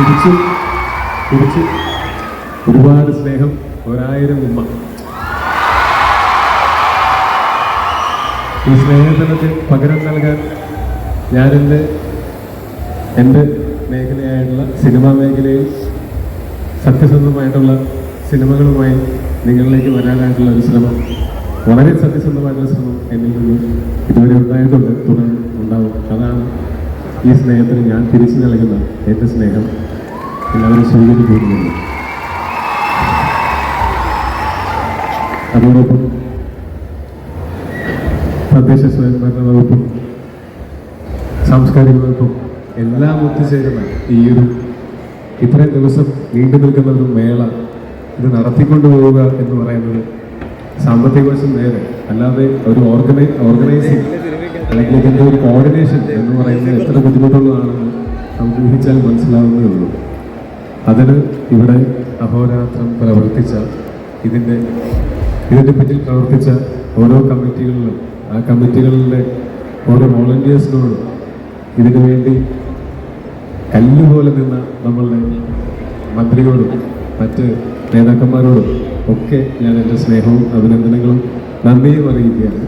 തിരിച്ചും തിരിച്ച്. ഒരുപാട് സ്നേഹം ഒരായിരം ഉമ്മ. ഈ സ്നേഹത്തിനൊക്കെ പകരം നൽകാൻ ഞാനെന്റെ എന്റെ മേഖലയായിട്ടുള്ള സിനിമാ മേഖലയിൽ സത്യസന്ധമായിട്ടുള്ള സിനിമകളുമായി നിങ്ങളിലേക്ക് വരാനായിട്ടുള്ള ഒരു ശ്രമം വളരെ സത്യസന്ധമായിട്ടുള്ള ശ്രമം എന്നിൽ നിന്ന് ഇതുവരെ ഉണ്ടായിട്ടുണ്ട് തുടർന്ന് ഉണ്ടാവും. അതാണ് ഈ സ്നേഹത്തിന് ഞാൻ തിരിച്ചു നൽകുന്ന എന്റെ സ്നേഹം എല്ലാവരും സ്വീകരിക്കുന്നുണ്ട് അതോടൊപ്പം തദ്ദേശ സ്വയംഭരണ വകുപ്പും സാംസ്കാരിക വകുപ്പും എല്ലാം ഒത്തുചേരുന്ന ഈ ഒരു ഇത്രയും ദിവസം നീണ്ടു നിൽക്കുന്ന ഒരു മേള ഇത് നടത്തിക്കൊണ്ടു പോവുക എന്ന് പറയുന്നത് സാമ്പത്തിക വശം നേരെ അല്ലാതെ ഒരു ഓർഗനൈ ഓർഗനൈസിങ് അല്ലെങ്കിൽ ഇതിന്റെ ഒരു കോർഡിനേഷൻ എന്ന് പറയുന്നത് എത്ര ബുദ്ധിമുട്ടുള്ളതാണെന്ന് നമുക്ക് ഊഹിച്ചാൽ മനസ്സിലാവുന്നേ ഉള്ളൂ. അതിന് ഇവിടെ അഹോരാത്രം പ്രവർത്തിച്ച ഇതിന്റെ ഇതിന്റെ പിന്നിൽ പ്രവർത്തിച്ച ഓരോ കമ്മിറ്റികളിലും ആ കമ്മിറ്റികളിലെ ഓരോ വോളണ്ടിയേഴ്സിനോടും ഇതിനു വേണ്ടി കല്ലുപോലെ നിന്ന നമ്മളുടെ മന്ത്രിയോടും മറ്റ് നേതാക്കന്മാരോടും ഒക്കെ ഞാൻ എന്റെ സ്നേഹവും അഭിനന്ദനങ്ങളും നന്ദിയും അറിയിക്കുകയാണ്.